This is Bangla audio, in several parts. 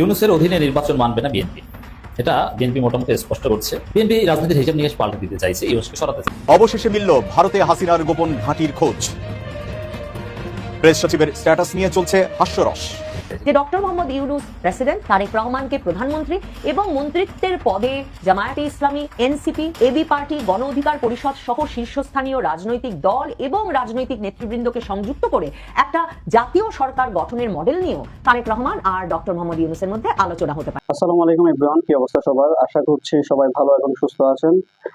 ইউনুসের অধীনে নির্বাচন মানবে না বিএনপি। এটা বিএনপি মোটামুটি স্পষ্ট করছে। বিএনপি রাজনীতির হিসাব নিয়ে পাল্টে দিতে চাইছে ইউনুসকে সরাতে অবশেষে মিলল ভারতে হাসিনার গোপন ঘাঁটির খোঁজ। প্রেস সচিবের স্ট্যাটাস নিয়ে চলছে হাস্যরস। যে ডক্টর মোহাম্মদ ইউনুস প্রেসিডেন্ট, তারেক রহমানকে প্রধানমন্ত্রী এবং মন্ত্রিত্বের পদে জামায়াতে ইসলামী, এনসিপি, এবি পার্টি, গণ অধিকার পরিষদ সহ শীর্ষস্থানীয় রাজনৈতিক দল এবং রাজনৈতিক নেতৃবৃন্দকে সংযুক্ত করে একটা জাতীয় সরকার গঠনের মডেল নিয়েও তারেক রহমান আর ডক্টর মোহাম্মদ ইউনুসের মধ্যে আলোচনা হতে পারে। আসসালামু আলাইকুম ইব্রাহিম কি অবস্থা সবার? আশা করছি সবাই ভালো এবং সুস্থ আছেন।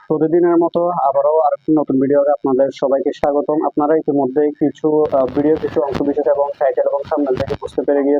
প্রতিদিনের মতো আবারও আরেকটি নতুন ভিডিওতে আপনাদের সবাইকে স্বাগতম। আপনারা ইতিমধ্যে কিছু ভিডিও কিছু অংশ বিশেষ এবং টাইটেল এবং সামনে থেকে বুঝতে পেরে গিয়েছেন।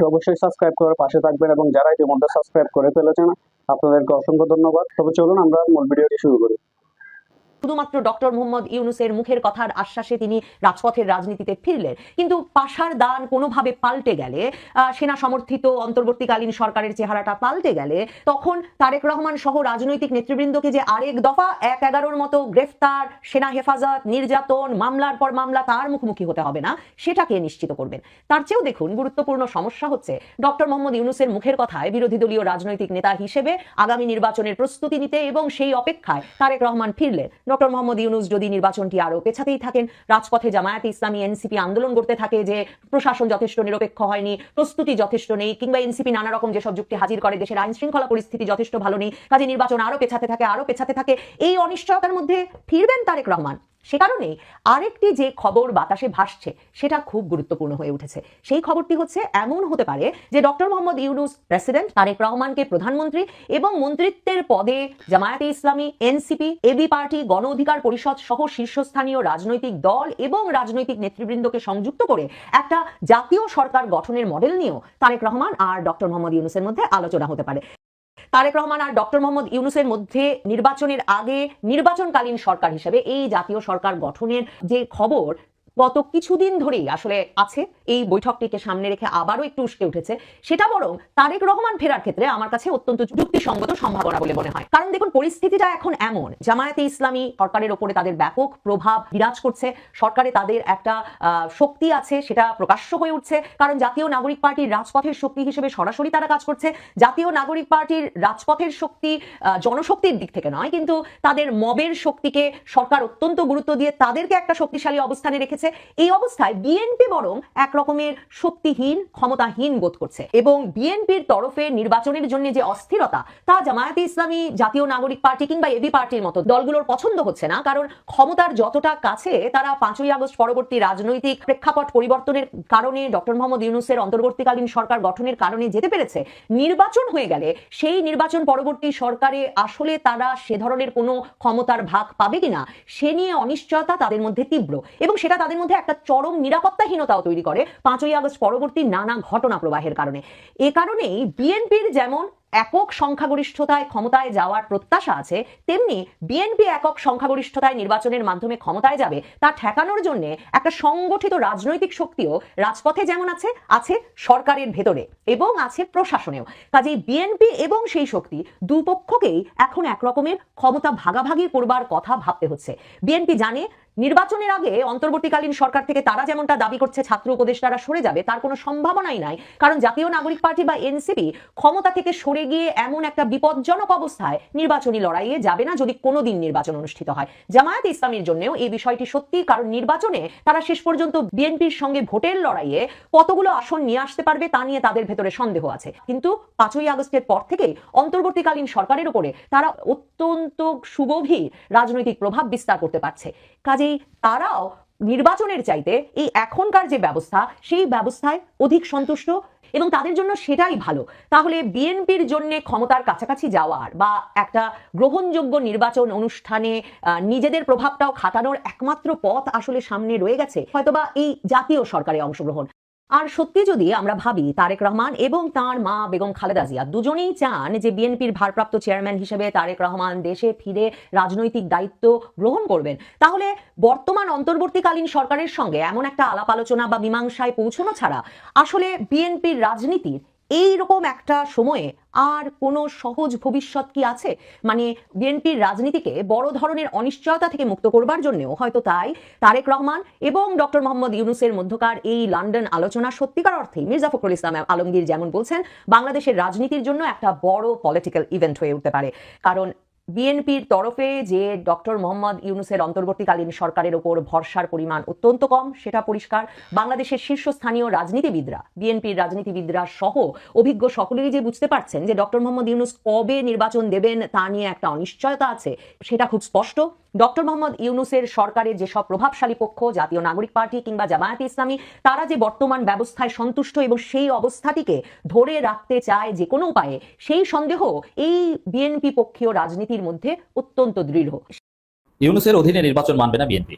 অবশ্যই সাবস্ক্রাইব করার পাশে থাকবেন এবং যারা ইতিমধ্যে সাবস্ক্রাইব করে ফেলেছেন, আপনাদেরকে অসংখ্য ধন্যবাদ। তবে চলুন আমরা মূল ভিডিওটি শুরু করি। শুধুমাত্র ডক্টর মোহাম্মদ ইউনুসের মুখের কথার আশ্বাসে তিনি রাজপথের রাজনীতিতে ফিরলেন। কিন্তু পাশার দান কোনোভাবে পাল্টে গেলে সেনা সমর্থিত অন্তর্বর্তীকালীন সরকারের চেহারাটা পাল্টে গেলে, তখন তারেক রহমান সহ রাজনৈতিক নেতৃবৃন্দকে যে আরেক দফা এক এগারোর মতো গ্রেফতার, সেনা হেফাজত, নির্যাতন, মামলার পর মামলা তার মুখোমুখি হতে হবে না, সেটাকে নিশ্চিত করবেন। তার চেয়েও দেখুন, গুরুত্বপূর্ণ সমস্যা হচ্ছে, ডক্টর মোহাম্মদ ইউনুসের মুখের কথায় বিরোধী দলীয় রাজনৈতিক নেতা হিসেবে আগামী নির্বাচনের প্রস্তুতি নিতে এবং সেই অপেক্ষায় তারেক রহমান ফিরলেন। ডক্টর মোহাম্মদ ইউনুস যদি নির্বাচনটি আরও পেছাতেই থাকেন, রাজপথে জামায়াতে ইসলামী এনসিপি আন্দোলন করতে থাকে যে প্রশাসন যথেষ্ট নিরপেক্ষ হয়নি, প্রস্তুতি যথেষ্ট নেই, কিংবা এনসিপি নানা রকম যেসব যুক্তি হাজির করে দেশের আইন শৃঙ্খলা পরিস্থিতি যথেষ্ট ভালো নেই, কাজে নির্বাচন আরও পেছাতে থাকে আরও পেছাতে থাকে, এই অনিশ্চয়তার মধ্যে ফিরবেন তারেক রহমান। সে কারণে আরেকটি যে খবর বাতাসে ভাসছে, সেটা খুব গুরুত্বপূর্ণ হয়ে উঠেছে। সেই খবরটি হচ্ছে, এমন হতে পারে যে ডক্টর মোহাম্মদ ইউনুস প্রেসিডেন্ট তারেক রহমানকে প্রধানমন্ত্রী এবং মন্ত্রিত্বের পদে জামায়াতে ইসলামী, এনসিপি, এবি পার্টি, গণ অধিকার পরিষদ সহ শীর্ষস্থানীয় রাজনৈতিক দল এবং রাজনৈতিক নেতৃবৃন্দকে সংযুক্ত করে একটা জাতীয় সরকার গঠনের মডেল নিয়েও তারেক রহমান আর ডক্টর মোহাম্মদ ইউনুসের মধ্যে আলোচনা হতে পারে। তারেক রহমান আর ডক্টর মোহাম্মদ ইউনুসের মধ্যে নির্বাচনের আগে নির্বাচনকালীন সরকার হিসেবে এই জাতীয় সরকার গঠনের যে খবর গত কিছুদিন ধরেই আসলে আছে। এই বৈঠকটিকে সামনে রেখে আবারও একটু উস্কে উঠেছে। সেটা বরং তারেক রহমান ফেরার ক্ষেত্রে আমার কাছে অত্যন্ত যুক্তিসঙ্গত সম্ভাবনা বলে মনে হয়। কারণ দেখুন, পরিস্থিতিটা এখন এমন, জামায়াতে ইসলামী সরকারের ওপরে তাদের ব্যাপক প্রভাব বিরাজ করছে। সরকারে তাদের একটা শক্তি আছে, সেটা প্রকাশ্য হয়ে উঠছে। কারণ জাতীয় নাগরিক পার্টির রাজপথের শক্তি হিসেবে সরাসরি তারা কাজ করছে। জাতীয় নাগরিক পার্টির রাজপথের শক্তি জনশক্তির দিক থেকে নয়, কিন্তু তাদের মবের শক্তিকে সরকার অত্যন্ত গুরুত্ব দিয়ে তাদেরকে একটা শক্তিশালী অবস্থানে রেখেছে। এই অবস্থায় বিএনপি বরং এক রকমের শক্তিহীন, ক্ষমতাহীন বোধ করছে এবং বিএনপির তরফে নির্বাচনের জন্য যে অস্থিরতা, তা জামায়াতে ইসলামী জাতীয় নাগরিক পার্টি কিংবা এবি পার্টির মতো দলগুলোর পছন্দ হচ্ছে না। কারণ ক্ষমতার যতটা কাছে, তারা পাঁচই আগস্ট পরবর্তী রাজনৈতিক প্রেক্ষাপট পরিবর্তনের কারণে ডক্টর মোহাম্মদ ইউনুসের অন্তর্বর্তীকালীন সরকার গঠনের কারণে যেতে পেরেছে। নির্বাচন হয়ে গেলে সেই নির্বাচন পরবর্তী সরকারে আসলে তারা সে ধরনের কোনো ক্ষমতার ভাগ পাবে কিনা, সে নিয়ে অনিশ্চয়তা তাদের মধ্যে তীব্র এবং সেটা তাদের মধ্যে একটা চরম নিরাপত্তাহীনতাও তৈরি করে। পাঁচই আগস্ট পরবর্তী নানা ঘটনা প্রবাহের কারণে। এ কারণেই বিএনপির যেমন একক সংখ্যাগরিষ্ঠতায় ক্ষমতায় যাওয়ার প্রত্যাশা আছে, তেমনি বিএনপি একক সংখ্যাগরিষ্ঠতায় নির্বাচনের মাধ্যমে ক্ষমতায় যাবে, তা ঠেকানোর জন্য একটা সংগঠিত রাজনৈতিক শক্তিও রাজপথে যেমন আছে আছে সরকারের ভেতরে এবং আছে প্রশাসনেও। কাজেই বিএনপি এবং সেই শক্তি দুপক্ষকেই এখন একরকমের ক্ষমতা ভাগাভাগি করবার কথা ভাবতে হচ্ছে। বিএনপি জানে নির্বাচনের আগে অন্তর্বর্তীকালীন সরকার থেকে তারা যেমনটা দাবি করছে, ছাত্র উপদেষ্টারা সরে যাবে, তার কোনো সম্ভাবনাই নাই। কারণ জাতীয় নাগরিক পার্টি বা এনসিপি ক্ষমতা থেকে সরে গিয়ে এমন একটা বিপজ্জনক অবস্থায় নির্বাচনী লড়াইয়ে যাবে না যদি কোনোদিন নির্বাচন অনুষ্ঠিত হয়। জামায়াত ইসলামের জন্যও এই বিষয়টি সত্যি, কারণ নির্বাচনে তারা শেষ পর্যন্ত বিএনপির সঙ্গে ভোটের লড়াইয়ে কতগুলো আসন নিয়ে আসতে পারবে তা নিয়ে তাদের ভেতরে সন্দেহ আছে। কিন্তু পাঁচই আগস্টের পর থেকেই অন্তর্বর্তীকালীন সরকারের উপরে তারা অত্যন্ত সুগভীর রাজনৈতিক প্রভাব বিস্তার করতে পারছে। কাজেই তারাও নির্বাচনের চাইতে এই এখনকার যে ব্যবস্থা, সেই ব্যবস্থায় অধিক সন্তুষ্ট এবং তাদের জন্য সেটাই ভালো। তাহলে বিএনপির জন্য ক্ষমতার কাছাকাছি যাওয়ার বা একটা গ্রহণযোগ্য নির্বাচন অনুষ্ঠানে নিজেদের প্রভাবটাও খাটানোর একমাত্র পথ আসলে সামনে রয়ে গেছে। হয়তোবা এই জাতীয় সরকারের অংশগ্রহণ। আর সত্যি যদি আমরা ভাবি, তারেক রহমান এবং তার মা বেগম খালেদা জিয়া দুজনেই চান যে বিএনপির ভারপ্রাপ্ত চেয়ারম্যান হিসেবে তারেক রহমান দেশে ফিরে রাজনৈতিক দায়িত্ব গ্রহণ করবেন। তাহলে বর্তমান অন্তর্বর্তীকালীন সরকারের সঙ্গে এমন একটা আলাপ আলোচনা বা মীমাংসায় পৌঁছানো ছাড়া আসলে বিএনপির রাজনীতির এই রকম একটা সময়ে আর কোনো সহজ ভবিষ্যৎ কি আছে? মানে বিএনপির রাজনীতিকে বড় ধরনের অনিশ্চয়তা থেকে মুক্ত করবার জন্যও হয়তো তাই তারেক রহমান এবং ডক্টর মোহাম্মদ ইউনুসের মধ্যকার এই লন্ডন আলোচনা সত্যিকার অর্থে মির্জা ফখরুল ইসলাম আলমগীর যেমন বলছেন, বাংলাদেশের রাজনীতির জন্য একটা বড় পলিটিক্যাল ইভেন্ট হয়ে উঠতে পারে। কারণ বিএনপির তরফে যে ডক্টর মোহাম্মদ ইউনুসের অন্তর্বর্তীকালীন সরকারের ওপর ভরসার পরিমাণ অত্যন্ত কম, সেটা পরিষ্কার। বাংলাদেশের শীর্ষস্থানীয় রাজনীতিবিদরা, বিএনপির রাজনীতিবিদরা সহ অভিজ্ঞ সকলেই যে বুঝতে পারছেন যে ডক্টর মোহাম্মদ ইউনুস কবে নির্বাচন দেবেন তা নিয়ে একটা অনিশ্চয়তা আছে, সেটা খুব স্পষ্ট। ডক্টর মোহাম্মদ ইউনুসের সরকারের যেসব প্রভাবশালী পক্ষ, জাতীয় নাগরিক পার্টি কিংবা জামায়াতে ইসলামী, তারা যে বর্তমান ব্যবস্থায় সন্তুষ্ট এবং সেই অবস্থাটিকে ধরে রাখতে চায় যে কোনো উপায়ে, সেই সন্দেহ এই বিএনপি পক্ষীয় রাজনীতির মধ্যে অত্যন্ত দৃঢ়। ইউনুসের অধীনে নির্বাচন মানবে না বিএনপি।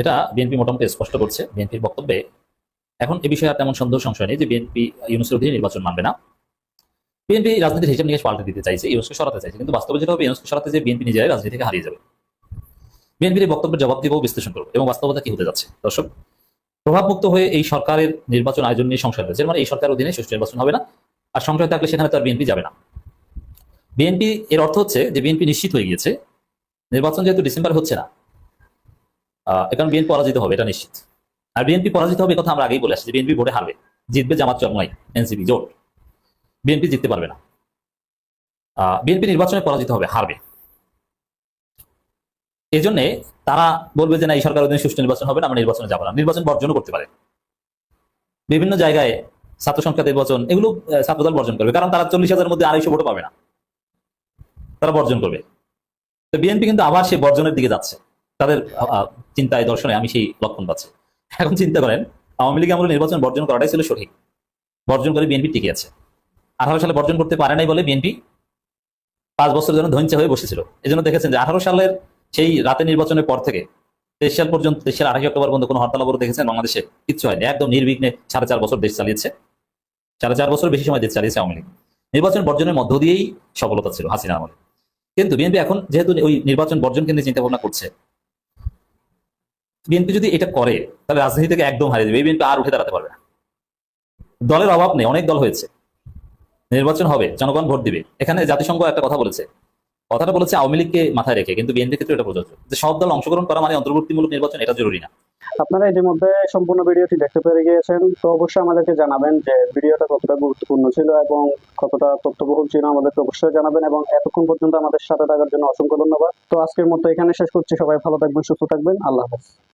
এটা বিএনপি মোটামুটি স্পষ্ট করছে। বিএনপির বক্তব্যে এখন এ বিষয়ে তেমন সন্দেহ, সংশয় নেই যে বিএনপি, ইউনুসের অধীনে নির্বাচন মানবে না। বিএনপি রাজনীতির হিসাব নিকাশ পাল্টে দিতে চাইছে, ইউনুসকে সরাতে চাইছে। কিন্তু বাস্তবে যেটা হবে, ইউনুসকে সরাতে যে বিএনপি নিজেরাই রাজনীতি থেকে হারিয়ে যাবে। বিএনপির বক্তব্যের জবাব দিব বিশ্লেষণ করব এবং বাস্তবতা কি হতে যাচ্ছে। দর্শক প্রভাবমুক্ত হয়ে এই সরকারের নির্বাচন আয়োজন নিয়ে সংশয় রয়েছে। মানে এই সরকার অধীনে সুষ্ঠু নির্বাচন হবে না আর সংশয় থাকলে সেখানে তো আর বিএনপি যাবে না। বিএনপি এর অর্থ হচ্ছে যে বিএনপি নিশ্চিত হয়ে গিয়েছে নির্বাচন যেহেতু ডিসেম্বর হচ্ছে না আহ, এ কারণে বিএনপি পরাজিত হবে এটা নিশ্চিত। আর বিএনপি পরাজিত হবে কথা আমরা আগেই বলে আসছি বিএনপি ভোটে হারবে জিতবে জামাত চরমাই এনসিপি জোট। বিএনপি জিততে পারবে না। বিএনপি নির্বাচনে পরাজিত হবে হারবে। এই জন্য তারা বলবে যে না, এই সরকার অধীনে সুষ্ঠু নির্বাচন হবে না, আমরা নির্বাচনে যাব না। নির্বাচন বর্জন করতে পারে। বিভিন্ন জায়গায় ছাত্র সংখ্যা নির্বাচন, এগুলো ছাত্রদল বর্জন করবে। কারণ তারা চল্লিশ হাজারের মধ্যে আড়াইশো ভোটও পাবে না। তারা বর্জন করবে। তো বিএনপি কিন্তু আবার সে বর্জনের দিকে যাচ্ছে। তাদের চিন্তায়, দর্শনে আমি সেই লক্ষণ পাচ্ছি। এখন চিন্তা করেন, আওয়ামী লীগ আমলে নির্বাচন বর্জন করাটাই ছিল সঠিক। বর্জন করে বিএনপি টিকে আছে। আঠারো সালে বর্জন করতে পারে নাই বলে বিএনপি পাঁচ বছরের জন্য ধৈর্য হয়ে বসেছিল। এই জন্য দেখেছেন যে আঠারো সালের সেই রাতে নির্বাচনের পর থেকে তেইশ সাল পর্যন্ত, তেইশ সাল আঠাশে অক্টোবর পর্যন্ত কোনো হরতাল অবরোধ দেখেছেন? বাংলাদেশে কিচ্ছু হয়নি। একদম নির্বিঘ্নে সাড়ে চার বছর দেশ চালিয়েছে। সাড়ে চার বছর বেশি সময় দেশ চালিয়েছে আওয়ামী লীগ। নির্বাচন বর্জনের মধ্য দিয়েই সফলতা ছিল হাসিনা আমলে। কিন্তু বিএনপি এখন যেহেতু ওই নির্বাচন বর্জন কেন্দ্রে চিন্তা ভাবনা করছে, বিএনপি যদি এটা করে, তাহলে রাজনীতি থেকে একদম হারিয়ে এই বিএনপি আর উঠে দাঁড়াতে পারবে না। দলের অভাব নেই, অনেক দল হয়েছে। নির্বাচন হবে, জনগণ ভোট দিবে। এখানে জাতিসংঘ একটা কথা বলেছে কথাটা বলেছে আওয়ামী লীগকে মাথায় রেখে, কিন্তু বিএনপির ক্ষেত্রে এটা প্রযোজ্য। যে সব দল অংশগ্রহণ করা মানে অন্তর্বর্তীমূলক নির্বাচন, এটা জরুরি না। আপনারা ইতিমধ্যে সম্পূর্ণ ভিডিওটি দেখতে পেরে গিয়েছেন। তো অবশ্যই আমাদেরকে জানাবেন যে ভিডিওটা কতটা গুরুত্বপূর্ণ ছিল এবং কতটা তথ্যবহুল ছিল আমাদেরকে অবশ্যই জানাবেন এবং এতক্ষণ পর্যন্ত আমাদের সাথে থাকার জন্য অসংখ্য ধন্যবাদ। তো আজকের মতো এখানে শেষ করছি। সবাই ভালো থাকবেন, সুস্থ থাকবেন। আল্লাহ হাফেজ।